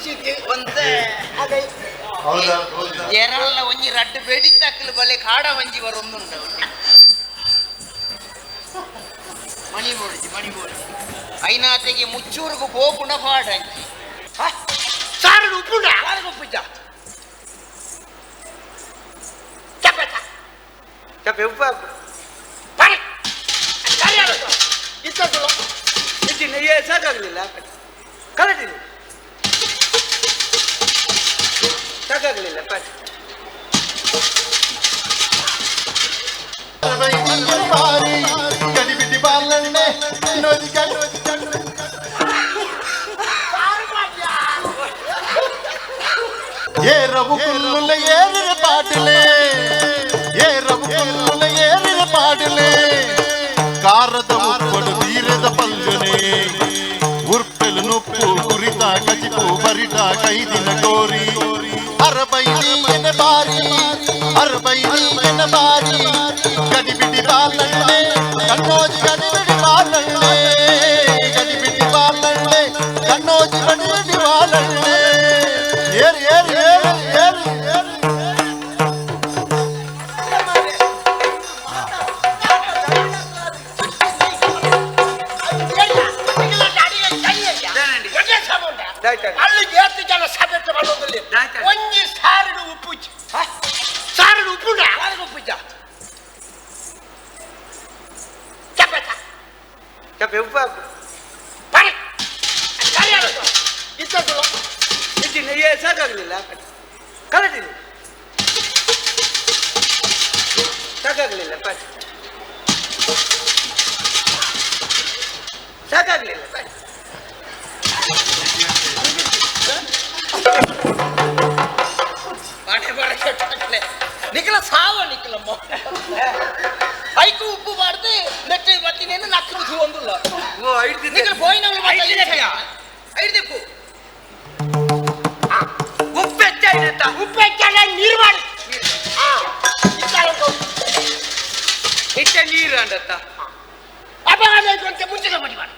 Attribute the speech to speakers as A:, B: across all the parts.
A: ಉಪ್ಪಿಸಿದ್ದೆ
B: ಒಂದೇ
A: ಅದೇ
C: ಹೌದಾ ಹೌದಾ
B: ಎರಲ್ಲ ಒಂಜಿ ರಡ್ಡು ಬೆಡಿತಕ್ಕಲು ಬಲೆ ಕಾಡ ಒಂಜಿ ಬರೊಂದುಂಡ ಮಣಿ ಬೋಡಿಜಿ ಮಣಿ ಬೋಡಿಜಿ ಐನಾತೆಗೆ ಮುಚ್ಚೂರ್ಗು ಬೋಪುಣ ಪಾಡಂಜಿ
A: ಸಾರಡು ಉಪ್ಪುಂಡ
B: ಅಲಾಗ ಉಪ್ಪುಜ
A: ಚಪ್ಪೆತ
B: ಚಪ್ಪೆ ಉಪ್ಪ
A: ಪರಿ ಸರಿಯಾದ ಇತ್ತಲ್ಲ
B: ಇಜ್ಜಿ ನೆಯ್ಯೇ ಸಾಕಾಗ್ಲಿಲ್ಲ ಕಲಟಿನಿ ಸಾಕಾಗ್ಲಿಲ್ಲ ಪಾಟ್
C: ಬಾರಿ ಗಡಿಬಿಡಿ ಬಾಲಣ್ಣೆ ನೋದಿ ಕಣ್ಣು ఏ రవు
A: बारी हर बई न बारी ಐಕು ಉಪ್ಪು ಮಾಡ್ದೆ ನೆಟ್ಟೆ ಬತ್ತಿನೇನು ನಕ್ಕಲು ಒಂದಿಲ್ಲ
B: ಓ ಐದು
A: ನಿಖಲ ಬೋಯ್ನವ್ರು
B: ಐದು ಐದು ಉಪ್ಪು ಹೆಚ್ಚಾಯ್ತಾ
A: ಉಪ್ಪು ಹೆಚ್ಚಾಗ ನೀರು ಮಾಡಿ ಆ, ಇತ್ತಾಗ
B: ಹೆಚ್ಚ ನೀರು ಅಂಡತ್ತ
A: ಅಪ್ಪ ಅದಾಯ್ತು ಅಂತ ಮುಂಚಿನ ಬಡಿ ಮಾಡಿ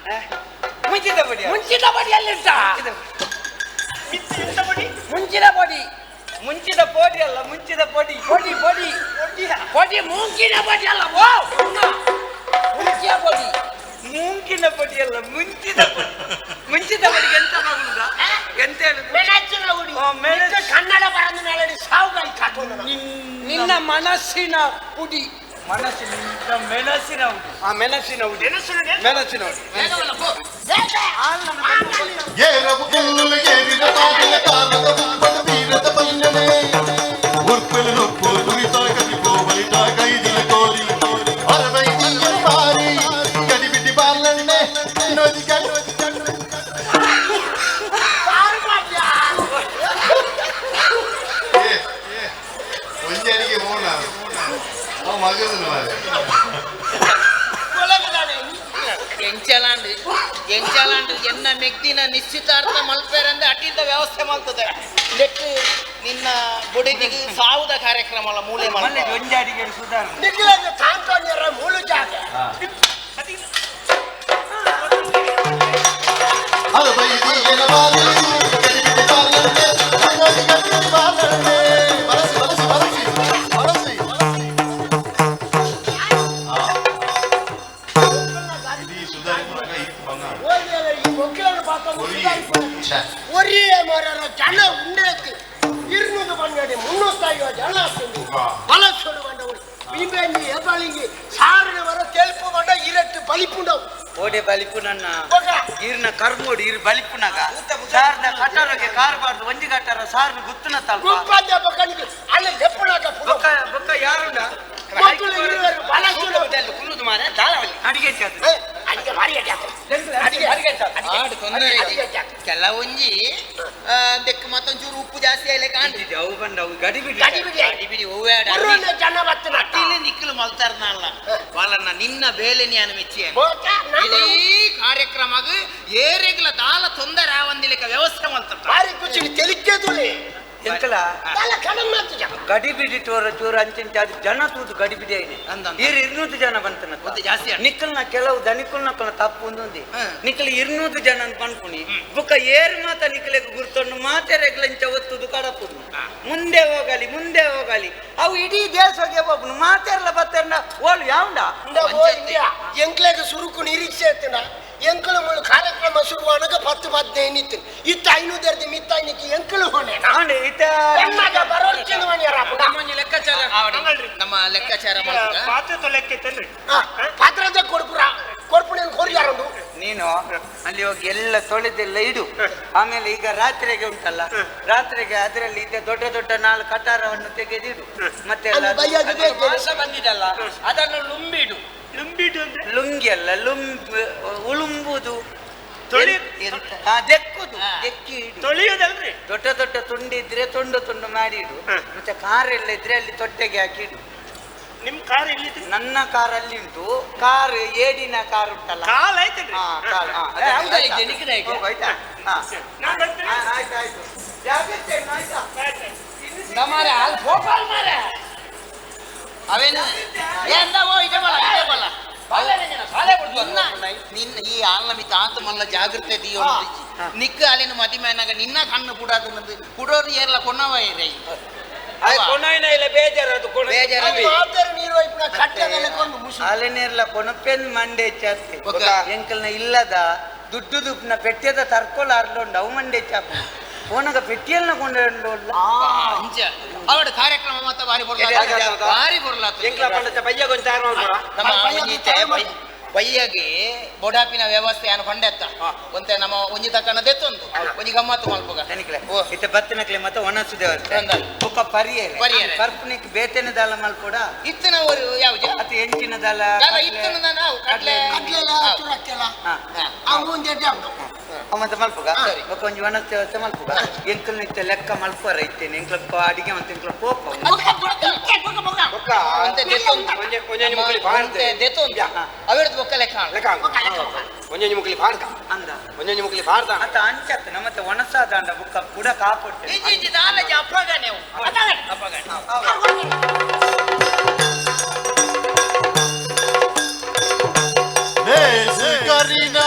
B: ಮುಂಚಿತ ಬಡಿ
A: ಮುಂಚಿನ ಬಡಿ ಎಲ್ಲಿಂತ ಮುಂಚಿನ ಬಡಿ ಮುಂಚಿನ ಬಡಿ
B: ಮುಂಚಿದ ಪೋಡಿ ಅಲ್ಲ ಮುಂಚಿದ ಪೊಡಿ
A: ಬಡಿ ಪೊಡಿ ಮುಂಕಿನ ಬಡಿ ಅಲ್ಲ ಓ ಮುಂಚಿಯ ಬಡಿ
B: ಮೂಂಕಿನ ಪೊಡಿ ಅಲ್ಲ ಮುಂಚಿದ ಪೊಡಿ ಮುಂಚಿದ ಪೊಡಿಗೆ ಎಂತ ಮಗುದ ಎಂತ ಹೇಳುದು.
A: ಕನ್ನಡ ಬರಂದ ಮೇಲೆ ಸಾವು ನಿನ್ನ ಮನಸ್ಸಿನ ಹುಡಿ
B: ಮನಸ್ಸಿನ ಮೆಣಸಿನ ಉಂಟು ಆ ಮೆಣಸಿನ ಉಂಟು ಮೆಣಸಿನ ಉಂಟು
C: ಏರವು ಕುಲ್ಲುಲು ಏರಿನ ಬಾಗಿಲ ಕಾಲದ ಉಪ್ಪಡು ಬೀರದ ಪಲ್ಯನೆ ಉರ್ಪೆಲು ನುಪ್ಪು ದುರಿತ ಕದಿಪು ಅವ ಮಗದಲ್ಲ
B: ಎಂಚಲಾಂಡು ಎಂಚಲಾಂಡು ಎನ್ನ ಮೆಗ್ದಿನ ನಿಶ್ಚಿತಾರ್ಥ ಮಲ್ಪೇರಂದ್ರೆ ಅಟಿಂದ ವ್ಯವಸ್ಥೆ ಮಾಡ್ತದೆ ನೆಟ್ಟು ನಿನ್ನ ಬುಡಿದಿಗೆ ಸಾವುದ ಕಾರ್ಯಕ್ರಮ ಅಲ್ಲ ಮೂಲೆ ಮಲ್ಲ ಒಂಜಾಡಿಗೆ ಸುಧಾರಣೆ
A: ನಿಖಿಲನ್ನು ಕಾಂತೋನ್ಯರ ಮೂಲ ಜಾಗ
C: ಅರವೈದಿಯ
A: ಒರಿಯ ಮರರ ಜನ ಉಂಡಕ್ಕೆ ಇರ್ನೂರು ಬಂಗಡಿ ಮುನ್ನೂತ್ತೈವ ಜನ ಆಗ್ತದೆ ಬಲಸೋಡು ಬಂದವರು ಬೀಬೆಂಗಿ ಹೆಬ್ಬಳಿಂಗಿ ಸಾರಿನ ವರ ತೆಲ್ಪು ಬಂಡ ಇರಟ್ಟು ಬಲಿಪುಂಡವು
B: ಓಡೆ ಬಲಿಪು ನನ್ನ
A: ಬೊಗ
B: ಈರ್ನ ಕರ್ಮೋಡಿ ಈರ್ ಬಲಿಪುನಾಗ ಸಾರ್ನ ಕಟ್ಟರಗೆ ಕಾರ್ಬಾರ್ದು ಒಂಜಿ ಕಟ್ಟರ ಸಾರ್ನ ಗುತ್ತುನ ತಲ್ಪ
A: ಗುಂಪಾದ ಬೊಕ್ಕನಿಗೆ ಅಲ್ಲಿ ಲೆಪ್ಪಣಾಗ
B: ಬೊಕ್ಕ ಬೊಕ್ಕ ಯಾರುಂಡ
A: ಮಕ್ಕಳು ಇರುವರು ಬಲಸೋಡು ಆಡು
B: ಕೆಲವೊಂಜಿ ಆ, ದೆಕ್ಕ ಮತ್ತೊಂಚೂರು ಉಪ್ಪು ಜಾಸ್ತಿ ಆಯ್ಲೆ ಕಾಣ್ತಿದ್ದೆ ಅವು ಬಂಡ ಅವು ಗಡಿ
A: ಬಿಡಿ ಗಡಿ
B: ಬಿಡಿ. ಗಡಿ
A: ಬಿಡಿ ಓವ್ಯಾಡ ಮೂರೊಂದು
B: ಇಲ್ಲಿ ನಿಕ್ಕಲು ವಾಲನ್ನ ನಿನ್ನ ಬೇಲೆ ನಾನು
A: ಮೆಚ್ಚಿಯ?
B: ಇಡೀ ಕಾರ್ಯಕ್ರಮಗ ಏರೆಗ್ಲ ದಾಲ ತೊಂದರೆ ಆವಂದಿಲಿಕ ವ್ಯವಸ್ಥೆ ಮಲ್ತಾರ
A: ಭಾರಿ ಖುಷಿ ತೆಲಿಕೆ ತುಳಿ
D: ಎಂಕಲ
A: ಬಲ ಕಡಿಮೆ ಮಾಡ್ತಿದ್ದ
D: ಗಡಿಬಿಡಿ ಚೋರ ಚೋರ ಅಂಚಿಂಚ ಅದು ಜನ ತೂದು ಗಡಿಬಿಡಿ ಐನೆ
B: ಅಂದಂತ.
D: ಈರು ಇರ್ನೂರು ಜನ ಬಂತನ
B: ಒಂದು ಜಾಸ್ತಿ.
D: ನಿಕ್ಕಲ್ನ ಕೆಲವು ದನಿಕುಲ್ನ ಕಲ ತಪ್ಪು ಒಂದೊಂದಿ.
B: ಹ್ಮ್.
D: ನಿಕ್ಕಲ್ ಇರ್ನೂತು ಜನ ಅಂತ ಬುಕ್ಕ ಏರ್ ಮಾತ ನಿಕ್ಕಲೆಗ್ ಗುರ್ತೊಂಡು ಮಾತೆ ರೆಗ್ಲಂಚ ಒತ್ತುದು ಕಡಪುದು ಮುಂದೆ ಹೋಗಲಿ ಮುಂದೆ ಹೋಗಲಿ. ಅವು ಇಡೀ ದೇಶಕ್ಕೆ ಹೋಗ್ನು ಮಾತೆರ್ಲ ಬತ್ತರ್ನ ಓಲ್ ಯಾವಂಡ
A: ಎಂಕ್ಲೇಗ ಸುರುಕು ನಿರೀಕ್ಷೆ ಎತ್ತಿನ ಎಂಕಲು ಮುಳು ಕಾರ್ಯಕ್ರಮ ಶುರುವಾನಾಗ ಪತ್ತು ಪದ್ನೈದು ನಿತ್ತು ಇತ್ತ ಐನೂರು ಮಿತ್ತ ಐನಕ್ಕೆ ಎಂಕಲು ಹೊಣೆ.
D: ಆನೆ ಇತ
A: ಎನ್ನಾಗ ಮನೆಯರ
B: ನಮ್ಮ ಲೆಕ್ಕಾಚಾರ. ನಮ್ಮ ಲೆಕ್ಕಾಚಾರ ಮಾಡ್ತೀರಾ?
A: ಪಾತ್ರದ ಕೊಡ್ಪುರ. ಕೊಡ್ಪುಣ ಕೊರಿಯಾರೊಂದು
D: ನೀನು ಅಲ್ಲಿ ಹೋಗಿ ಎಲ್ಲ ತೊಳೆದೆಲ್ಲ ಇಡು. ಆಮೇಲೆ ಈಗ ರಾತ್ರಿಗೆ ಉಂಟಲ್ಲ? ರಾತ್ರಿಗೆ ಅದರಲ್ಲಿ ಇದ್ದ ದೊಡ್ಡ ದೊಡ್ಡ ನಾಲ್ಕು ಕಟಾರವನ್ನು ತೆಗೆದಿಡು. ಮತ್ತೆ ಬಂದಿದಲ್ಲ ಅದನ್ನು ಲುಂಬಿಡು.
E: ಲುಂಬಿಡು ಅಂದ್ರೆ
D: ಲುಂಗಿ ಅಲ್ಲ ಲುಂಬ್ ಉಳುಂಬುದು
E: ತೊಳಿ-
D: ಎಂತ? ಆ, ದೆಕ್ಕುದು
B: ಹಾ.
D: ದೆಕ್ಕಿ ಇಡು
E: ತೊಳೆಯೋದಲ್ರಿ
D: ದೊಡ್ಡ ದೊಡ್ಡ ತುಂಡು ಇದ್ರೆ ತುಂಡು ತುಂಡು ಮಾಡಿ
E: ಇಡು
D: ಮತ್ತೆ ಕಾರ್ ಎಲ್ಲ ಇದ್ರೆ ಅಲ್ಲಿ ತೊಟ್ಟೆಗೆ ಹಾಕಿಡು
E: ನಿಮ್ ಕಾರ್ ಎಲ್ಲಿ
D: ನನ್ನ ಕಾರ್ ಅಲ್ಲಿ ಉಂಟು ಕಾರ್ ಏಡಿನ ಕಾರ್ ಉಂಟಲ್ಲ
E: ಕಾಲ್ ಆಯ್ತಲ್ರಿ
D: ಹಾ, ಕಾರ್, ಹಾ,
B: ಏ, ಹೌದಾ?
D: ಆಯ್ತಾ? ಹೋಗು, ಆಯ್ತಾ? ಹಾ.
E: ನಾನ್ ಬರ್ತೇನೆ
D: ಆ, ಆಯ್ತು, ಆಯ್ತು. ಜಾಗ್ರತೆ ಇನ್ನು, ಆಯ್ತಾ?
B: ನಮ್ಮರೆ ಅಲ್ಲಿ ಭೋಪಾಲ್ ಮಾರೆ ಅವೇನು ಇದೆ ನಿನ್ನ ನಿನ್ನ ಈ ಆಲಮಿ ತಾತ ಮಲ್ಲ ಜಾಗೃತೆ ದಿಯೋ ನಿಕ್ಕ ಅಲ್ಲಿನ ಮದಿಮೇನಾಗ ನಿನ್ನ ಕಣ್ಣು ಕುಡಾದು ನಂದು ಕುಡೋರು ಏರ್ಲ ಕೊನ್ನವ ಇರೈ
D: ಅದು ಕೊನೋಯ್ನ ಇಲ್ಲ ಬೇಜಾರು ಅದು ಕೊನ-
B: ಬೇಜಾರು
D: ಅದು
A: ಮಾತೇರು ನೀರು ವೈಪುನ ಕಟ್ಟೆದೆಲ್ಲ ಕೊಂಡು
D: ಕೊನಪೆನ್ ಮಂಡೆ
B: ಒಕ್ಕ.
D: ಎಂಕಲ್ನ ಇಲ್ಲದ ದುಡ್ಡು ದುಪ್ಪನ ಪೆಟ್ಟೆದ ತರ್ಕೊಲ ಅರ್ಲೊಂಡು ಅವು ಮಂಡೆ ಚಾಪಿ. ಓನಗ ಪೆಟ್ಟಿಯಲ್ನ ಕೊಂಡೊಂಡು
B: ಅಂಚ ಅವಡ ಕಾರ್ಯಕ್ರಮ ಮಾತ ಬಾರಿ
D: ಎಡೆ
B: ಬರ್ಲಾತ
D: ಆಗ-
B: ಬಾರಿ ಬರ್ಲಾತ
D: ಎಂಕ್ಲ ಪಂಡತ ಬಯ್ಯ ಗೊಂಚ ಆರು ಮಾಡ್ಕೊಡ
B: ನಮ್ಮ
A: ಬಯ್ಯ
B: ಒಂಜಿ
A: ಗೊಂಚ ಆರು
B: ಬೈ- ಬಯ್ಯಗೆ ಬೊಡಾಪಿನ ವ್ಯವಸ್ಥೆ ಏನು ಕೊಂಡೆತ್ತ ಒಂತೆ ನಮ್ಮ ಒಂಜಿ ತಕ್ಕನ ದೆತ್ತೊಂದು. ಒಂಜಿ ಗಮ್ಮತ್ತು ಮಲ್ಪಗ
D: ತನಿಕ್ಲೆ
B: ಓ.
D: ಇತ್ತೆ ಬತ್ತಿನಕ್ಲೆ ಮತ್ತೆ ಒಣಸುದೆ
B: ಒಂದಲ್ಲ.
D: ಬುಕ್ಕ ಪರಿಯೇ
B: ಪರಿಯೇ
D: ಕರ್ಪನಿಕ್ ಬೇತೆನ ದಾಲ ಮಲ್ಪೊಡ
B: ಇತ್ತಿನ ಅವರು ಯಾವುದು?
D: ಅತಿ ಎಂಚಿನ ದಾಲ
B: ದಾಲ
D: ಇತ್ತನ
B: ಇತ್ತಿನ ನಾವು ಕಡ್ಲೆ.
A: ಕಟ್ಲೆಲ್ಲ ತುರಕ್ಕೆಲ್ಲ. ಅವು
D: ಅವ ಮತ್ತೆ ಮಲ್ಪುಗ. ಬೊಕ್ಕ ಒಂಜಿ ಒಣಸ ವ್ಯವಸ್ಥೆ ಮಲ್ಪುಗ ಇತ್ತ ಲೆಕ್ಕ ಮಲ್ಪರ ಇತ್ತೇನೆ. ಎಂಕ್ಲ ಅಡಿಗೆ ಮತ್ತೆ ಎಂಕ್ಲ ಪೋಪ
B: ಒಂತೆ ದೆತ್ತೊಂದು. ಒಂತೆ ದೆತ್ತೊಂದು.
D: ಹಾ.
B: ಅವಿರದು ಬೊಕ್ಕ ಲೆಕ್ಕ
F: ಒಂಜೊಂಜಿ ಮುಕ್ಲಿ ಭಾರತ
D: ಅಂದ
F: ಒಂಜೊಂಜಿ ಮುಕ್ಲಿ ಭಾರತ
D: ಅತ್ತ ಅಂಚತ್ತ ಮತ್ತೆ ಒಣಸ ದಾಂಡ ಬುಕ್ಕ ಕೂಡ ಕಾಪೊಟ್ಟೆ
B: ಇಜ್ಜಿ ಇಜ್ಜಿ ದಾಲ ಅಪ್ಪಗ ನೀವು ಅಪ್ಪಗ
C: ದೇಶ ಕರಿನ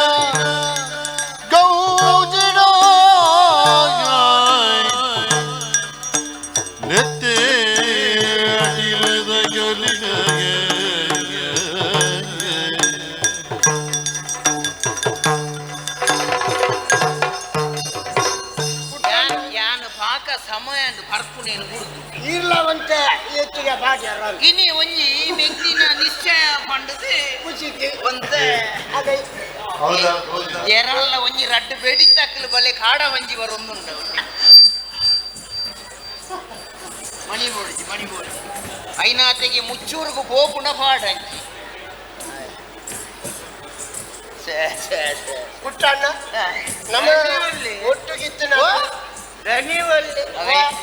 A: ಇರ್ಲವಂತೆ ಎತ್ತಿಗೆ ಬಾಡ್ಯಾರ
B: ಇನಿ ಒಂಜಿ ವ್ಯಕ್ತಿನ ನಿಶ್ಚಯ ಪಂಡದು
A: ಖುಷಿಗೆ
B: ಒಂತೆ
A: ಅದೇ
C: ಹೌದಾ ಹೌದಾ
B: ಎರಲ್ಲ ಒಂಜಿ ರಡ್ಡು ಬೆಡಿತಕ್ಕಲು ಬಲೆ ಕಾಡ ಒಂಜಿ ಬರೊಂದುಂಡು ಮಣಿ ಮಣಿ ಬೋಡಿಜಿ ಐನಾತೆಗೆ ಮುಚ್ಚೂರ್ಗು ಸೇ ಸೇ
A: ಪುಟ್ಟಣ್ಣ ನಮ್ಮ ಒಟ್ಟುಗಿತ್ತಿನ
D: ದಣಿವಲ್ಲಿ
B: ಅವೇ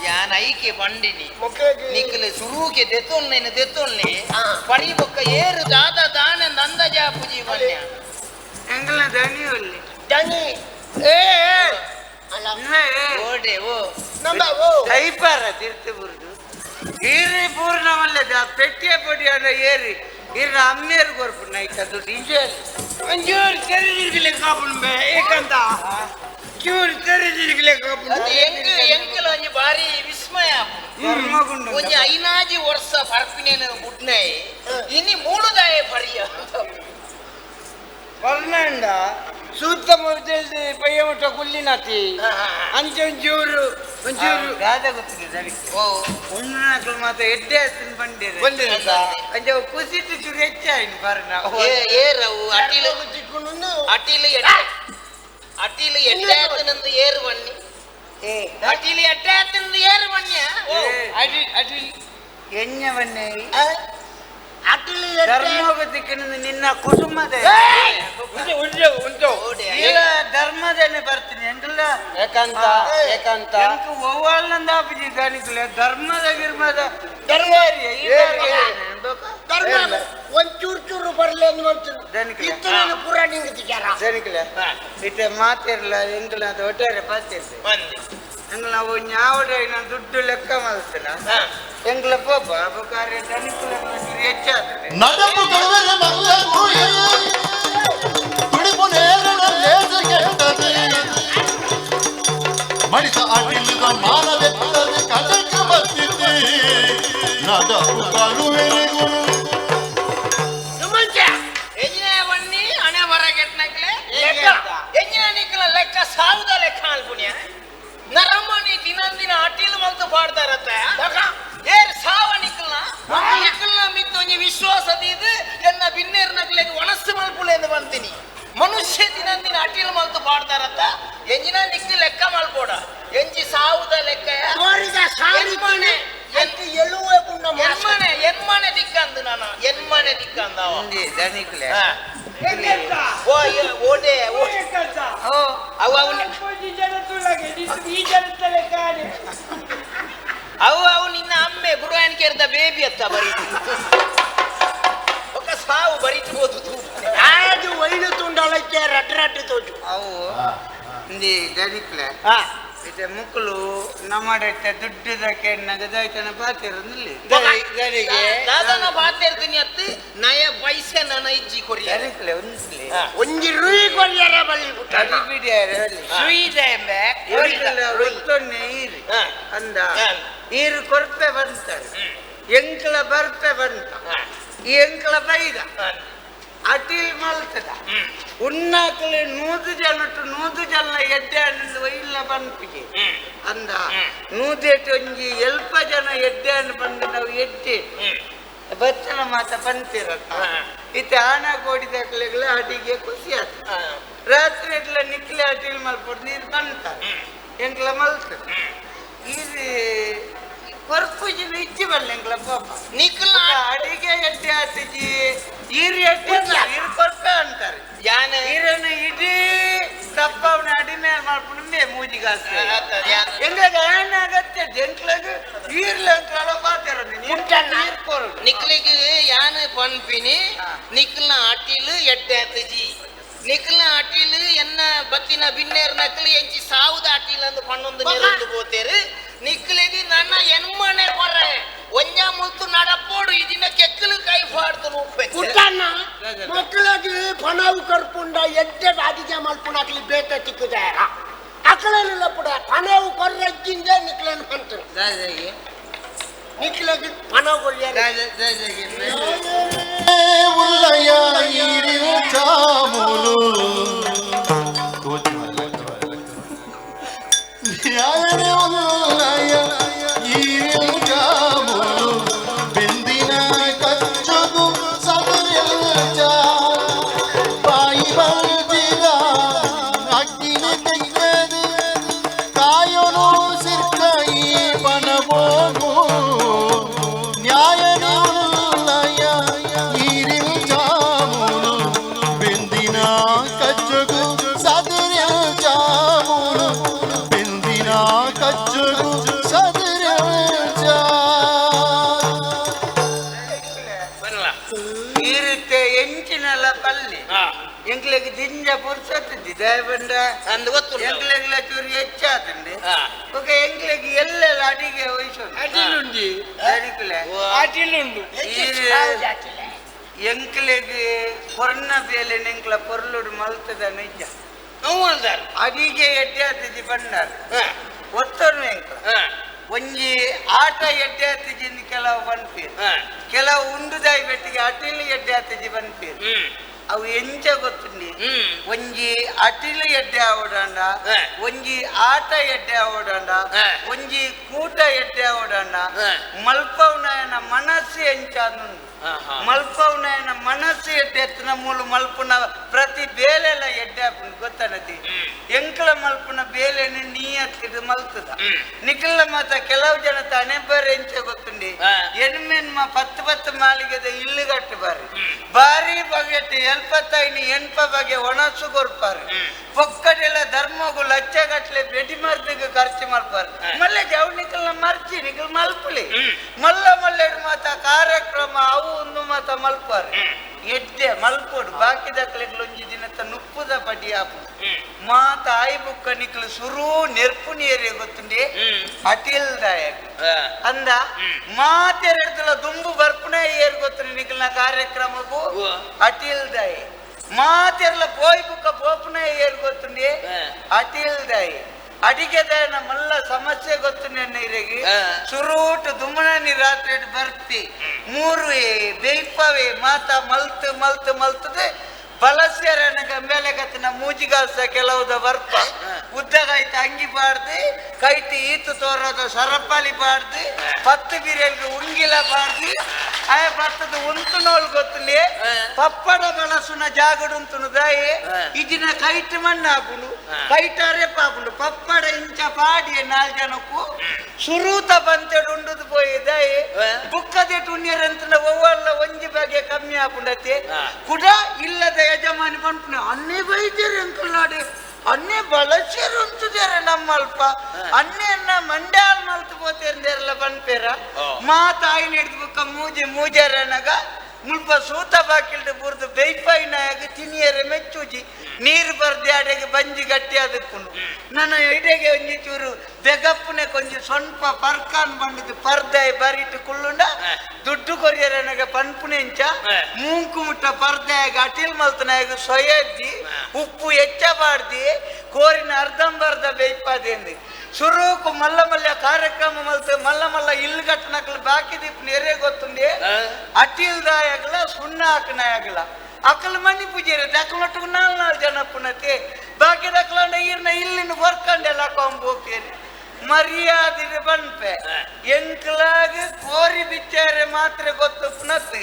B: ಯಾನ್ ಐಕೆ ಪಂಡಿನಿ
A: ಮುಖಗೆ
B: ನಿಕ್ಕಲು ಸುರೂಕೆ ದೆತ್ತೊಲ್ನೇನು ದೆತ್ತೊಲ್ನೆ
A: ಹಾ.
B: ಪಡಿ ಬೊಕ್ಕ ಏರು ದಾದ ದಾನ ಅಂದಜ ಪೂಜಿ ಮನ್ಯ
D: ಎಂಕಲ್ನ ದಣಿವಲ್ಲಿ
A: ದನಿ
D: ಏ
A: ಅಲ್ಲ
B: ಓಡೆ ಓ
A: ನಮ್ಮ ಓ
D: ಕೈಪಾರ ತಿರ್ತು ಬುರುದು ಈರಿ ಪೂರ್ಣವಲ್ಲದ ಪೆಟ್ಟಿಯ ಪೊಡಿ ಅನ್ನ ಏರಿ ಇರ್ನ ಅಮ್ಮೇರು ಕೊರ್ಪು ನೈಕ ದುಡ್ಡು ಇಂಜೋಲಿ ಒಂಚೂರು ತೆರೆದಿರ್ಗಲೆ ಕಾಪುನ್ ಬೇ ಏಕಂತ ಚೂರು ತೆರೆದಿರ್ಗಲೆ ಕಾಪುನ್
B: ಅದು ಎಂಕ್ ಎಂಕಲ ಒಂಜಿ ಬಾರಿ ವಿಸ್ಮಯ ಆಪುಂಡು.
D: ಧರ್ಮಗುಂಡು
B: ಒಂಜಿ ಐನಾಜಿ ವರ್ಷ ಪರ್ಪಿನೇನು ಬುಡ್ನೆ ಇನಿ ಮೂಳುದಾಯ ಪರಿಯ
D: ಪರ್ನಂಡ ಸೂತ್ತ ಮೊದಲು ಪಯ್ಯ ಮುಟ್ಟ ಕುಲ್ಲಿನತಿ ಅಂಚೆ ಒಂಚೂರು ಒಂಚೂರು ಗಾದ ಗೊತ್ತಿದೆ
B: ಓ
D: ಒಂದು ನಾಲ್ಕು ಮಾತ್ರ ಎಡ್ಡೆ ಹತ್ತಿನ ಬಂದಿದೆ
B: ಬಂದಿದೆ.
D: ಅಂಚೆ ಕುಸಿಟ್ಟು ಚೂರು ಹೆಚ್ಚಾಯಿನ ಪರ್ನ
B: ಏ- ಏರವು ಅಟಿಲು
A: ಚಿಕ್ಕುಣ್ಣು
B: ಅಟಿಲು ಎಡ್ಡೆ ಅಟಿಲು ಎಡ್ಡೆ ಆತನಂದು ಏರು ಬನ್ನಿ
D: ಏ
B: ಅಟಿಲು ಎಡ್ಡೆ ಆತನಂದು ಏರು ಬನ್ನಿ ಓ
D: ಅಡಿ ಅಡಿ ಎಣ್ಣವನ್ನೇ
A: ಅಟ್ಲಿ
D: ಧರ್ಮೋಗತಿಕ್ಕಿನ ನಿನ್ನ ಕುಟುಂಬದ
B: ಓಡೆ
D: ಈಗ ಧರ್ಮದನೆ ಬರ್ತೀನಿ ಎಂಕಲ್ಲ
F: ಏಕಾಂತ ಏಕಾಂತ
D: ಎಂಕ ಒವ್ವಾಳ್ನಂದ ಆಪಿಜಿ ಗಾನಿಕಲ ಧರ್ಮದ ಗಿರ್ಮದ
A: ಧರ್ಮ
D: ಧರ್ಮ
A: ಒಂದ್ ಚೂರು ಚೂರು ಬರಲಿ
D: ಅನ್ನುವಂಥದ್ದು
A: ಇತ್ತು ಪುರಾಣ ಹಿಂಗಿದ್ದಾರ
D: ಸರಿಕಲ ಇಟ್ಟು ಮಾತಿರಲ್ಲ ಎಂಗ್ಲ ಅದು ಒಟ್ಟಾರೆ
B: ಪಾತಿರ್ಸಿ
D: ಹಂಗ ನಾವು ಯಾವಡ ದುಡ್ಡು ಲೆಕ್ಕ ಮಾಡ್ತಿಲ್ಲ ಎಂಗ್ಲ ಪಾಪ ಅಪಕಾರ ಹೆಚ್ಚಾದ್ರೆ
B: ನಡಪು ಕಡವರ ಬಿಡುಪು ನೇರ ಲೇಸ ಕೇಳ್ತದೆ ಮಡಿಸ ಅಡಿಲ್ಲದ ಮಾನವೇ ಮನುಷ್ಯ ದಿನಂದಿನ ಅಟ್ಟಿಲ್ ಮಲ್ತು ಪಾಡ್ತಾರತ್ತ ಎಂಜಿನ ನಿಕ್ಕಿ ಲೆಕ್ಕ ಮಲ್ಪೋಡ ಎಂಜಿ ಸಾವುದ ಲೆಕ್ಕ
A: ತೋರಿದ ಸಾರಿ ಎತ್ತಿ ಎಳುವ ಗುಣ
B: ಎನ್ಮನೆ ಎನ್ಮನೆ ದಿಕ್ಕಂದು ನಾನು ಎನ್ಮನೆ ದಿಕ್ಕಂದವ ದಣಿಕ್ಲೆ ಓ ಓಡೆ ಓಡೆ ಓ ಅವ ಅವನು ಅವು ಅವು ನಿನ್ನ ಅಮ್ಮೆ ಗುರುವಾನ್ ಕೇರ್ದ ಬೇಬಿ ಅತ್ತ ಬರೀತು ಸಾವು ಬರೀತಿರ್ಬೋದು
A: ಯಾರು ಒಯ್ದು ತುಂಡಳಕ್ಕೆ ರಡ್ ರಡ್ ತೋಜು
D: ಅವು ಇಂದಿ ದಣಿಕ್ಲೆ ಹಾ ಇದೆ ಮುಕ್ಕಲು ನಮ್ಮಡೆಟ್ಟ ದುಡ್ಡದಕ್ಕೆ ನಗದಾಯ್ತನ ಬಾತಿರಲ್ಲಿ ಇದರಿಗೆ
B: ದಾದನ ಬಾತಿರ್ತೀನಿ ಅತ್ತಿ ನಯ ಪೈಸೆ ನನ್ನ ಇಜ್ಜಿ ಕೊಡಿ.
D: ಅರಿಕ್ಲೆ ಒಂದ್ಸಲಿ
A: ಒಂಜಿ ರುಯಿ ಕೊಡ್ಯಾರ ಬಲ್ಲಿ
D: ಅದು ಬಿಡಿಯಾರ ಸುಯಿದೆ ಎಂಬೆ ರೊತ್ತೊನ್ನೆ ಈರಿ ಅಂದ ಈರು ಕೊರ್ಪೆ ಬಂತಾರೆ ಎಂಕಲ ಬರ್ತೆ ಬಂತ. ಈ ಎಂಕಲ ಬೈದ. ಅಟಿಲ್ ಮಲ್ತದ. ಉಣ್ಣಾಕಲಿ ನೂದು ಜನಟ್ಟು ನೂದು ಜನ ಎಡ್ಡೆ ಹಣ್ಣು ಒಯ್ಲ ಬಂಪಿಗೆ. ಅಂದ ನೂದೆಟ್ ಒಂಜಿ ಎಲ್ಪ ಜನ ಎಡ್ಡೆ ಅನ್ನು ಬಂದು ನಾವು ಎಡ್ಡೆ ಬಚ್ಚನ ಮಾತ ಬಂತಿರತ್ತ. ಇತ್ತೆ ಆಣ ಕೋಡಿದಾಗಲೆಲ್ಲ ಅಡಿಗೆ ಖುಷಿ ಆತ. ರಾತ್ರಿ ಎಲ್ಲ ನಿಕ್ಲೆ ಅಟಿಲ್ ಮಲ್ಪಡ್ ನೀರು ಬಂತ. ಎಂಕ್ಲ ಮಲ್ತ ಇದು ಕೊರ್ಪುಜಿನ ಇಜ್ಜಿ ಬಲ್ಲ ಎಂಕ್ಲ ಪಾಪ
B: ನಿಕ್ಕಲ
D: ಅಡಿಗೆ ಎಡ್ಡೆ ಆತಿಜಿ ಈರಿ ಎಡ್ಡೆ ಈರು ಕೊರ್ಪೆ ಅಂತಾರೆ
B: ಯಾನ
D: ಈರನ್ನ ಇಡೀ ದಪ್ಪವನ್ನ ಅಡಿಮೆ ಮಾಡ್ಕೊಂಡು ಮೇ ಮೂಜಿಗಾಸ್ತಿ ಎಂಗಾಗ ಏನಾಗತ್ತೆ ಜಂಕ್ಲಾಗ ಈರ್ಲ ಅಂತ ಪಾತಿರ ನೀರು ಕೊರಡು
B: ನಿಕ್ಲಿಗೆ ಯಾನ ಪನ್ಪಿನಿ ನಿಕ್ಲ ಅಟ್ಟಿಲು ಎಡ್ಡೆ ಅತ್ತಜಿ ನಿಕ್ಲ ಅಟ್ಟಿಲು ಎನ್ನ ಬತ್ತಿನ ಬಿನ್ನೇರ್ ನಕ್ಲಿ ಎಂಚಿ ಸಾವುದ ಅಟ್ಟಿಲ್ ಅಂದು ಪಣ್ಣೊಂದು ನೆರೊಂದು ಪೋತೇರು ನಿಕ್ಲಿಗೆ ನನ್ನ
A: ಪುಟ್ಟಣ್ಣ ಮಕ್ಕಳಿಗೆ ಪಣವು ಕರ್ಪುಂಡ ಎಡ್ಡೆ ಬಾದಿಗೆ ಮಲ್ಪುಣಾಕ್ಲಿ ಬೇಟ ತಿಕ್ಕುದ ಅಕ್ಕಳಲ್ಲ ಪುಡ ಪಣವು ಕೊರ್ರಜ್ಜಿಂದ ನಿಕ್ಲೇನು ಬಂತು
D: ದಾದಾಗಿ
A: ನಿಕ್ಲಿಗೆ ಪಣವು ಕೊರಿಯರ
D: ದಾದಾಗಿ
C: ಉಲ್ಲಯ ಈರಿನ ಚಾಮುಲು ನ್ಯಾಯನೇ ಉಲ್ಲಯ ಈರಿನ ಚಾಮುಲು
D: ಕಂಡ
B: ಅಂದ್ ಗೊತ್ತು
D: ಎಂಗ್ಲೆಗ್ಲ ಚೂರು ಹೆಚ್ಚಾತಂಡೆ. ఒక ఎంగ్లకి ఎల్లెల అడిగే వయసు అటిలుండి అడిగిలే
B: అటిలుండు
D: ಎಂಕ್ಲೆಗೆ ಕೊರ್ನ ಬೇಲೆ ನೆಂಕ್ಲ ಪೊರ್ಲುಡು ಮಲ್ತದ ನಿಜ ಅಡಿಗೆ ಎಡ್ಡೆ ಆತಜಿ ಬಂಡಾರು ಒತ್ತೊರ್ನು ಎಂಕ್ಲ ಒಂಜಿ ಆಟ ಎಡ್ಡೆ ಆತಜಿ ಕೆಲವು ಬಂದ್ಪೀರ್. ಕೆಲವು ಉಂಡುದಾಯಿ ಬೆಟ್ಟಿಗೆ ಅಟಿಲ್ ಎಡ್ಡೆ ಆತಜಿ ಬಂದ್ಪೀರ್ ಅವು ಎಂಚ ಗೊತ್ತುಂಡಿ ಒಂಜಿ ಅಟಿಲು ಎಡ್ಡೆ ಆವಡಂಡ
B: ಹ.
D: ಒಂಜಿ ಆಟ ಎಡ್ಡೆ ಆವಡಂಡ
B: ಹ.
D: ಒಂಜಿ ಕೂಟ ಎಡ್ಡೆ ಆವಡಂಡ
B: ಹ.
D: ಮಲ್ಪವನಾಯನ ಮನಸ್ಸು ಎಂಚಾನುಂಡು ಮಲ್ಪವನಾಯನ ಮನಸ್ಸು ಎಡ್ಡೆ ಎತ್ತಿನ ಮೂಲು ಮಲ್ಪುನ ಪ್ರತಿ ಬೇಲೆಲ್ಲ ಎಡ್ಡೆ ಆಪುಂಡು ಗೊತ್ತನದಿ ಎಂಕಲ ಮಲ್ಪುನ ಬೇಲೆನ ನೀ ಹತ್ತಿದು ಮಲ್ತದ. ನಿಖಿಲ ಮಾತ ಕೆಲವು ಜನ ತಾನೆ ಬೇರೆ ಎಂಚೆ ಗೊತ್ತುಂಡಿ. ಮಾ ಪತ್ತು ಪತ್ತು ಮಾಲಿಗೆದ ಇಲ್ಲು ಕಟ್ಟು ಬಾರಿ. ಬಾರಿ ಬಗೆಟ್ ಎಲ್ಪತ್ತೈನಿ ಎನ್ಪ ಬಗೆ ಒಣಸು ಕೊರ್ಪಾರು ಪೊಕ್ಕಡೆಲ್ಲ ಧರ್ಮಗು ಲಚ್ಚ ಗಟ್ಲೆ ಬೆಡಿ ಮರ್ದಿಗೆ ಖರ್ಚು ಮಾಡ್ಪಾರು. ಮಲ್ಲೆ ಜವ್ ನಿಖಲ್ ಮರ್ಚಿ ನಿಖಲ್ ಮಲ್ಪಲಿ. ಮಲ್ಲ ಮಲ್ಲೆಡ್ ಮಾತ ಕಾರ್ಯಕ್ರಮ ಅವು ಒಂದು ಮಾತ ಮಲ್ಪಾರು. ಎಡ್ಡೆ ಮಲ್ಪೋಡು ಬಾಕಿ ದಾಖಲೆಗಳು ಒಂಜಿ ದಿನತ್ತ ನುಪ್ಪುದ ಪಡಿ ಆಪು ಮಾತ ಆಯ್ ಬುಕ್ಕ ನಿಕ್ಲು ಸುರು ನೆರ್ಪು ನೀರೇ ಗೊತ್ತುಂಡಿ ಅಟಿಲ್ದಾಯಕ್ ಅಂದ ಮಾತೆರಡ್ತಲ ದುಂಬು ಬರ್ಪುನ ಏರ್ ಗೊತ್ತು ನಿಕ್ಲಿನ ಕಾರ್ಯಕ್ರಮವು ಅಟಿಲ್ದಾಯ್ ಮಾತೆರ್ಲ ಪೋಯ್ ಬುಕ್ಕ ಪೋಪುನ ಏರ್ ಗೊತ್ತುಂಡಿ ಅಟಿಲ್ದಾಯ್ ಅಡಿಗೆದಾಯನ ಮಲ್ಲ ಸಮಸ್ಯೆ ಗೊತ್ತು ನೆನ್ನ ಇರಗಿ. ಸುರೂಟ್ ದುಮ್ಮನಿ ರಾತ್ರಿ ಬರ್ತಿ. ಮೂರು ಬೇಯ್ಪವೆ ಮಾತ ಮಲ್ತು ಮಲ್ತು ಮಲ್ತದೆ. ಬಲಸ್ಯರನಗ ಮೇಲೆ ಕತ್ತಿನ ಮೂಜಿಗಾಸ ಕೆಲವುದ ವರ್ಪ ಉದ್ದಗೈತ ಅಂಗಿ ಪಾಡ್ದು ಕೈಟಿ ಈತು ತೋರದ ಸರಪಾಲಿ ಪಾಡ್ದು ಪತ್ತು ಬಿರಿಯಲ್ಗೆ ಉಂಗಿಲ ಪಾಡ್ದು ಆಯ ಬರ್ತದ ಉಂತು ನೋಲ್ ಗೊತ್ತಲಿ ಪಪ್ಪಡ ಬಳಸುನ ಜಾಗಡುಂತುನು ದಾಯಿ ಇದಿನ ಕೈಟ್ ಮಣ್ಣಾಪುಂಡು ಕೈಟಾರೆ ಪಾಪುಂಡು ಪಪ್ಪಡ ಇಂಚ ಪಾಡಿ ನಾಲ್ ಜನಕ್ಕೂ ಸುರೂತ ಬಂತೆಡು ಉಂಡುದು ಪೋಯಿ ದಾಯಿ ಬುಕ್ಕದೆ ಟುಣ್ಯರಂತನ ಒವ್ವಲ್ಲ ಒಂಜಿ కూడా ಕಮ್ಮಿ యజమాని పంపిన ಇಲ್ಲದ ಯಜಮಾನಿ ఎంకున్నాడు అన్ని బలచేరు ಅಂಕಲ್ ನಾಡಿ ಅನ್ನೇ ಬಳಸ್ಯರು ಅಂತಿದ್ದಾರೆ ನಮ್ಮಲ್ಪ. ಅನ್ನೆಯನ್ನ ಮಂಡ್ಯಾಲ್ ಮಲ್ತು ಪೋತಿರ್ದೇರಲ್ಲ ಪನ್ಪೇರ ಮಾತಾಯಿ ಮುಲ್ಪ ಸೂತ ಬಾಕಿಲ್ದು ಬುರ್ದು ಬೇಯ್ಪಾಯಿನಾಗ ತಿನಿಯರೆ ಮೆಚ್ಚುಜಿ ನೀರು ಬರ್ದೆ ಅಡೆಗೆ ಬಂಜಿ ಗಟ್ಟಿ ಅದಕ್ಕುನು ನನ್ನ ಎಡೆಗೆ ಒಂಜಿ ಚೂರು ಬೆಗಪ್ಪನೆ ಕೊಂಚ ಸ್ವಲ್ಪ ಪರ್ಕಾನ್ ಬಂದಿದ್ದು ಪರ್ದೆ ಬರಿಟ್ಟು ಕುಳ್ಳುಂಡ ದುಡ್ಡು ಕೊರಿಯರನಗ ಪನ್ಪುನೆಂಚ ಮೂಂಕು ಮುಟ್ಟ ಪರ್ದೆಯಾಗ ಅಟಿಲ್ ಮಲ್ತನಾಗ ಸೊಯದ್ದಿ ಉಪ್ಪು ಹೆಚ್ಚಬಾರ್ದಿ ಕೋರಿನ ಅರ್ಧಂಬರ್ಧ ಸುರೂಕು ಮಲ್ಲ ಮಲ್ಲ ಕಾರ್ಯಕ್ರಮ ಮಲ್ತ ಮಲ್ಲ ಮಲ್ಲ ಇಲ್ಗಟ್ಟನಕ್ಲು ಬಾಕಿ ದೀಪ್ ನೆರೆ ಗೊತ್ತುಂಡಿ ಅಟಿಲ್ದಾಯಗ್ಲ ಸುಣ್ಣ ಹಾಕನಾಯಗ್ಲ. ಅಕ್ಕಲ ಮನಿ ಪೂಜೆ ದಕ್ಕಲೊಟ್ಟಿಗೆ ನಾಲ್ ನಾಲ್ ಜನ ಪುನತೆ. ಬಾಕಿ ದಕ್ಕಲ ಇರ್ನ ಇಲ್ಲಿನ ಬರ್ಕಂಡೆಲ್ಲ ಕೊಂಬೋಕೇರಿ ಮರ್ಯಾದೆ ಬನ್ಪೆ ಎಂಕ್ಲಾಗ ಕೋರಿ ವಿಚಾರ ಮಾತ್ರ ಗೊತ್ತು ಪುನತ್.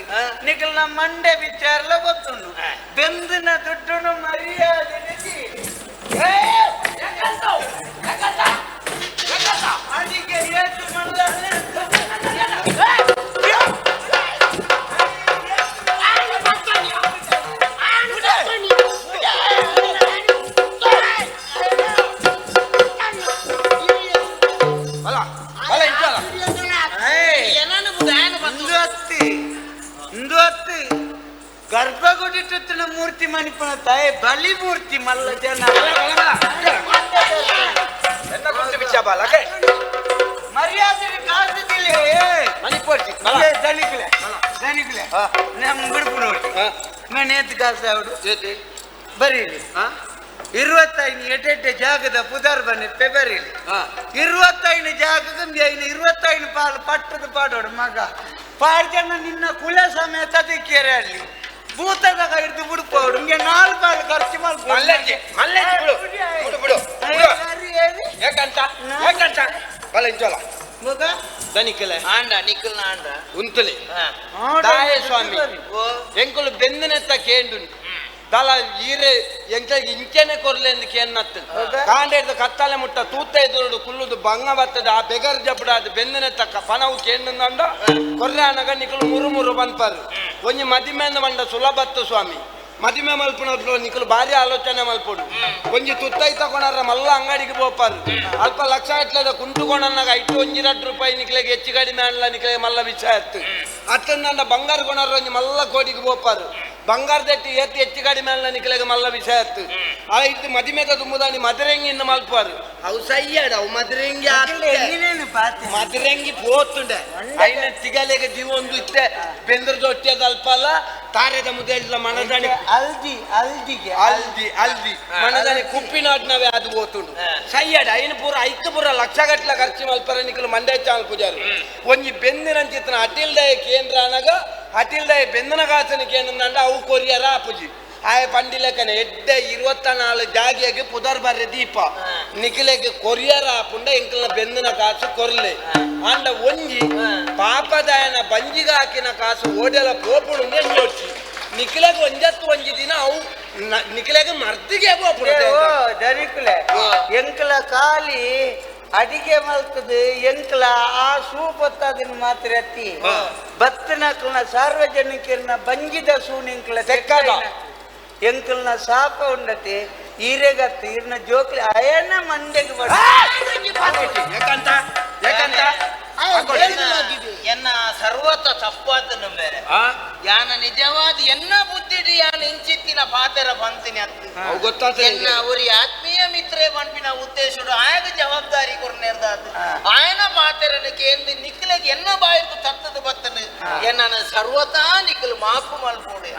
D: ನಮ್ಮ ಮಂಡೆ ಬಿಚ್ಚಾರಲ್ಲ ಗೊತ್ತುಂಡು. ಬೆಂದಿನ ದುಡ್ಡುನು ಮರ್ಯಾದೆ ಗರ್ಭಗುಡಿಟ್ಟಿನ ಮೂರ್ತಿ ಮಣಿಪನ ತಾಯಿ ಬಲಿ ಮೂರ್ತಿ ಮಲ್ಲ ಜನ ಮರ್ಯಾದೆ ಕಾದಿಲ್ಲ ದಣಿಕ್ಲೆ ದಣಿಕ್ಲೆ ನಮ್ ಬಿಡುಪು ನೋಡಿ ನಾನು ಎತ್ತು ಕಾಸು ಅವಡು ಬರೀಲಿ ಇರುವತ್ತೈದು ಎಟೆಟ್ಟೆ ಜಾಗದ ಪುದರ್ ಬನ್ನಿ ಪೆಬರಿಲಿ ಇರುವತ್ತೈದು ಜಾಗಕ್ಕೆ ಐನು ಇರುವತ್ತೈದು ಪಾಲು ಪಟ್ಟದ ಪಾಡೋಡು ಮಗ ಪಾಡು ಜನ ನಿನ್ನ ಕುಲ ಸಮೇತ ದಿಕ್ಕೇರೆ ಅಲ್ಲಿ ಭೂತದ ಹಿಡಿದು ಬಿಡ್ಕೋಡು ಹಿಂಗೆ ನಾಲ್ಕು ಪಾಲು ಖರ್ಚು
F: ಮಲ್ಲೆಜ್ಜೆ, ಮಲ್ಲೆಜ್ಜೆ ಬಿಡು. ಬಿಡು, ಬಿಡು, ಬಿಡು. ಏಕಂತ ಏಕಂತ ಬಲ ಇಂಚೋಲ
D: ಮಗ
F: ದನಿಕಲೆ
B: ಆಂಡ ನಿಖಲ್ನ ಆಂಡ
F: ಉಂತಲಿ
D: ಆ,
F: ತಾಯ ಸ್ವಾಮಿ
B: ಓ
F: ಎಂಕುಲು ಬೆಂದನೆತ್ತ ಕೇಂಡು ದಲ ಈರೆ ಎಂಕಲಿಗೆ ಇಂಚೆನೆ ಕೊರ್ಲೆಂದು ಕೇನ್ನತ್ತು.
D: ಹೌದಾ?
F: ಕಾಂಡೇದ ಕತ್ತಲೆ ಮುಟ್ಟ ತೂತ ಎದುರುಡು ಕುಲ್ಲುದು ಬಂಗ ಬತ್ತದ ಆ ಬೆಗರ್ ಜಪಡ ಅದು ಬೆಂದನೆ ತಕ್ಕ ಪನವು ಕೇಂಡು ಕೊರ್ರೆ ಅನಗ ನಿಕಲು ಮುರು ಮುರು ಬಂದ್ಪಾರು ಒಂಜಿ ಮದಿಮೆಂದ ಬಂಡ ಸುಲಭತ್ತು ಸ್ವಾಮಿ. ಮದಿಮೆ ಮಲ್ಪುನವ್ರು ನಿಕಲು ಭಾರಿ ಆಲೋಚನೆ ಮಲ್ಪುಡು. ಒಂಜಿ ತುತ್ತೈ ತಗೊಂಡ್ರ ಮಲ್ಲ ಅಂಗಡಿಗೆ ಬೋಪಾರು. ಅಲ್ಪ ಲಕ್ಷ ಇಟ್ಲದ ಕುಂಟುಕೊಂಡನಾಗ ಐಟು ಒಂಜಿ ಎರಡು ರೂಪಾಯಿ ನಿಕ್ಲೆಗೆ ಹೆಚ್ಚು ಕಡಿಮೆ ಅನ್ಲ ನಿಕ್ಲೆಗೆ ಮಲ್ಲ ವಿಷಯ ಆಯ್ತು ಅತ್ತಂದ ಬಂಗಾರ ಕೊಣರ ಒಂಜಿ ಮಲ್ಲ ಕೋಟಿಗೆ ಬೋಪಾರು. ಬಂಗಾರ ದಟ್ಟಿ ಎತ್ತಿ ಹೆಚ್ಚು ಕಡಿಮೆ ಅನ್ಲ ನಿಕ್ಲೆಗೆ ಮಲ್ಲ ವಿಷಯ ಆಯ್ತು ಆ ಇದು ಮದಿಮೆದ ತುಂಬುದಾನಿ ಮದರಂಗಿ ಇನ್ನು ಮಲ್ಪಾರು ಅವು ಸಯ್ಯಾಡ ಅವು ಮದರಂಗಿ
D: ಎಲ್ಲಿನೇನು ಪಾತೆ
F: ಮದರಂಗಿ ಪೋತುಂಡೆ ಐನ ತಿಗಲೆಗೆ ದಿವೊಂದು ಇತ್ತೆ ಬೆಂದ್ರ ದೊಟ್ಟೆದ ಅಲ್ಪ ಅಲ್ಲ ತಾರೆದ ಮುದೆಲ್ಲ ಮನದಾಣಿ
D: ಹಲ್ದಿ ಹಲ್ದಿಗೆ
F: ಅಲ್ದಿ ಅಲ್ದಿ ಮನದಾಣಿ ಕುಪ್ಪಿನಾಡ್ನವೇ ಅದು ಓತುಂಡು ಸಯ್ಯಾಡ ಐನ ಪೂರ ಐಕ ಪೂರ ಲಕ್ಷ ಗಟ್ಲ ಖರ್ಚು ಮಲ್ಪರ ನಿಕಲು ಮಂಡ್ಯ ಚಾಲ್ ಪೂಜಾರಿ ಒಂಜಿ ಬೆಂದಿನ ಚಿತ್ರ ಅಟಿಲ್ದಯ ಕೇಂದ್ರ ಅನಗ ಅಟಿಲ್ದಯ ಬೆಂದನ ಕಾಸನ ಕೇಂದ್ರ ಅವು ಕೊರಿಯರ ಅಪ್ಪುಜಿ ಆಯ ಪಂಡಿಲಕನೆ ಎಡ್ಡೆ ಇರುವತ್ತ ನಾಲ್ ಜಾಗಿಯಾಗಿ ಪುದರ್ ಬರ್ರೆ ದೀಪ ನಿಖಿಲೆಗೆ ಕೊರಿಯರ ಆಪುಂಡ ಎಂಕಲ್ನ ಬೆಂದಿನ ಕಾಸು ಕೊರ್ಲೆ ಅಂಡ ಒಂಜಿ ಪಾಪದಾಯನ ಬಂಜಿಗ ಹಾಕಿನ ಕಾಸು ಓಡೆಲ ಪೋಪುಡು ನೆಂಜೋಡ್ಸಿ ನಿಖಿಲೆಗೆ ಒಂಜತ್ತು ಒಂಜಿ ದಿನ ಅವು ನ- ನಿಖಿಲೆಗೆ ಮರ್ದಿಗೆ ಪೋಪುಡು
D: ಓ ದರಿಕುಲೆ ಎಂಕಲ ಕಾಲಿ ಅಡಿಗೆ ಮಲ್ತದ ಎಂಕ್ಲ ಆ ಸೂಪತ್ತ ಅದನ್ನ ಮಾತ್ರ ಎತ್ತಿ ಬತ್ತನಕಲ್ನ ಸಾರ್ವಜನಿಕರನ್ನ ಬಂಜಿದ ಸೂನಿಂಕ್ಲ
F: ತೆಕ್ಕದ.
D: ಎಂಕಲ್ನ ಸಾಪ ಉಂಡತಿ ಈರೆಗತ್ತ ಇರ್ನ ಜೋಕ್ಲಿ ಅಯನ ಮಂಡೆಗೆ ಬಡ
F: ಯಾಕಂತ ಯಾಕಂತ
B: ಎನ್ನ ಸರ್ವತ ತಪ್ಪಾತನು ಬೇರೆ ಯಾನ ನಿಜವಾದ ಎನ್ನ ಬುದ್ಧಿಡಿ ಯಾನ ಇಂಚಿತ್ತಿನ ಪಾತೆರ ಬಂತಿನ ಅಂತ
F: ಅವು ಗೊತ್ತಾಗ್ತದೆ
B: ಎನ್ನ ಅವರಿ ಮಿತ್ರೇ ಪಂಪಿನ ಉದ್ದೇಶಡು ಆಯದ ಜವಾಬ್ದಾರಿ ಕೊರ್ನೇರ್ದಾದ ಆಯನ ಪಾತೆರನ ಕೇಂದ್ರ ನಿಖಿಲಗೆ ಎನ್ನ ಬಾಯಿಗೂ ತತ್ತದ ಬತ್ತನು. ಎನ್ನ ಸರ್ವತಾ ನಿಖಿಲ್ ಮಾಪು ಮಲ್ಪೋಡೆ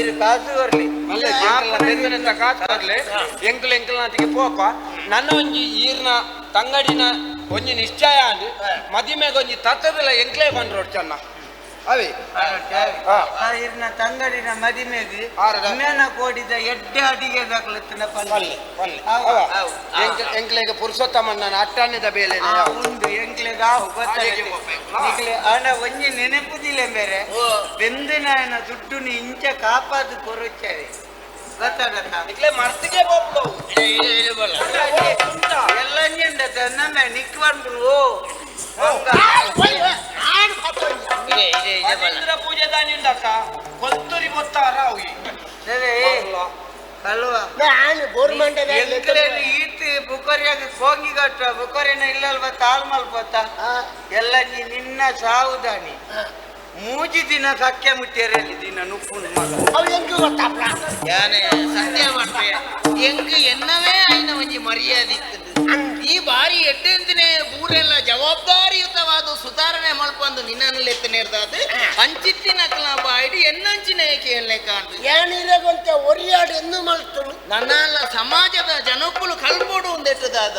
D: ಇರು ಕಾಸು ಬರ್ಲಿ.
F: ಮಲ್ಲ ಎಂಕಲ್ನ ಬೆಂದನೆ ಕಾತ್ ಬರ್ಲೆ. ಎಂಕಲ್ ಎಂಕಲ್ನ ತಿಗೆ ಪೋಪ. ನನ್ನ ಒಂಜಿ ಈರ್ನ ತಂಗಡಿನ ಒಂಜಿ ನಿಶ್ಚಯ ಅಂದ್ ಮದಿಮೆಗೆ ಒಂಜಿ ತತ್ತದಿಲ್ಲ ಎಂಕ್ಲೇ ಬಂದ್ರೋಡ್ ಚೆನ್ನ ಅವೇ.
D: ಇರ್ನ ತಂಗಡಿನ ಮದಿಮೆಗೆ? ಮೇನ ಕೋಡಿದ ಎಡ್ಡೆ ಅಡಿಗೆ ದಾಖಲತ್ತಿನ ಪಲ್ಲೆ.
F: ಎಂಕ್ಲೆಗೆ ಪುರುಷೋತ್ತಮನ ಅಟ್ಟಣ್ಣದ ಬೇಲೆ
D: ಉಂಡು. ಎಂಕ್ಲೆಗ ಆಹು
B: ಹೋಗ್ಬೇಕು.
D: ಅಣ್ಣ ಒಂಜಿ ನೆನಪುದಿಲ್ಲ ಬೇರೆ ಬೆಂದಿನ ದುಡ್ಡು ಇಂಚ ಕಾಪಾದು ಕೊರಚಾರೆ ಎಲ್ಲ ನಿಕ್ ಬಂದ್ರು ಓ ಹಂಗ.
A: ನಾನು ಪಾಪಣ್ಣ.
B: ಇದೆ ಇದೆ ಇದೆ ಬಲ್ಲ.
F: ಇಂದ್ರ ಪೂಜೆ ದಾನಿಂದಕ್ಕ ಕೊಲ್ತುರಿ ಗೊತ್ತಾರ ಅವು
D: ಸರಿ ಅಲ್ವಾ
A: ನಾನು ಗೋರ್ಮೆಂಟ್
D: ಎಂಕ್ಲೇನು ಈತ್ ಬುಕರಿಯಾಗ ಕೋಂಗಿ ಕಟ್ಟ ಬುಕರಿನ ಇಲ್ಲಲ್ವಾ ತಾಳ್ ಮಲ್ಪತ್ತ ಎಲ್ಲ ನೀ ನಿನ್ನ ಸಾವುದಾನಿ ಮೂಜಿ ದಿನ ಕಕ್ಕೆ ಮುಟ್ಟಿಯರಲ್ಲಿ ದಿನ ನುಪ್ಪುಂಡು ಮಗ.
A: ಅವ್ ಹೆಂಗ್ ಗೊತ್ತಾಪ್ಲ
B: ಯಾನೆ ಸತ್ಯ ಮಾಡ್ತೀಯ ಎಂಕ್ ಎನ್ನವೇ ಐನ ಒಂಜಿ ಮರ್ಯಾದೆ ಇತ್ತದು ಈ ಬಾರಿ ಎಟ್ಟೆಂದಿನ ಊರೆಲ್ಲ ಜವಾಬ್ದಾರಿಯುತವಾದ ಸುಧಾರಣೆ ಮಾಡ್ಕೊಂಡು ನಿನ್ನನ್ನು ಲೆತ್ತನೇರ್ದಾದ ಅಂಚಿತ್ತಿನ ಕ್ಲಬ್ ಆಯ್ಡು ಎನ್ನಂಚಿನ ಕೇಳಲೆ ಕಾಣ್ದು
A: ಏನಿರಗಂತೆ ಒರಿಯಾಡು ಎನ್ನು ಮಲ್ತನು
B: ನನ್ನಲ್ಲ ಸಮಾಜದ ಜನಕ್ಕುಲು ಕಲ್ಪೋಡು ಒಂದೆಟ್ಟದಾದ.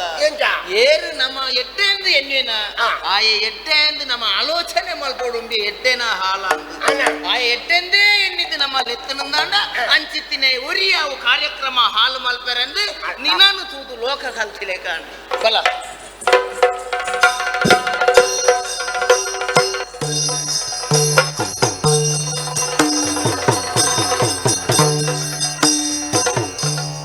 B: ಏರು ನಮ್ಮ ಎಡ್ಡೆಂದು ಎನ್ನುವಿನ?
A: ಆಯೆ
B: ಆಯ ಎಡ್ಡೆಂದು ನಮ್ಮ ಆಲೋಚನೆ ಮಲ್ಪಡುಂಬಿ ಎಡ್ಡೆನ ಹಾಲ
A: ಅಣ್ಣ.
B: ಆ ಎಡ್ಡೆಂದೇ ಎನ್ನಿದ್ದು ನಮ್ಮ ಲೆತ್ತನಂದಾಂಡ ಅಂಚಿತ್ತಿನ ಒರಿಯಾವು ಕಾರ್ಯಕ್ರಮ ಹಾಲು ಮಲ್ಪರೆಂದು ನಿನ್ನನ್ನು ತೂದು ಲೋಕ ಕಲ್ತಿಲೆ ಕಾಣ್ ಬಲ.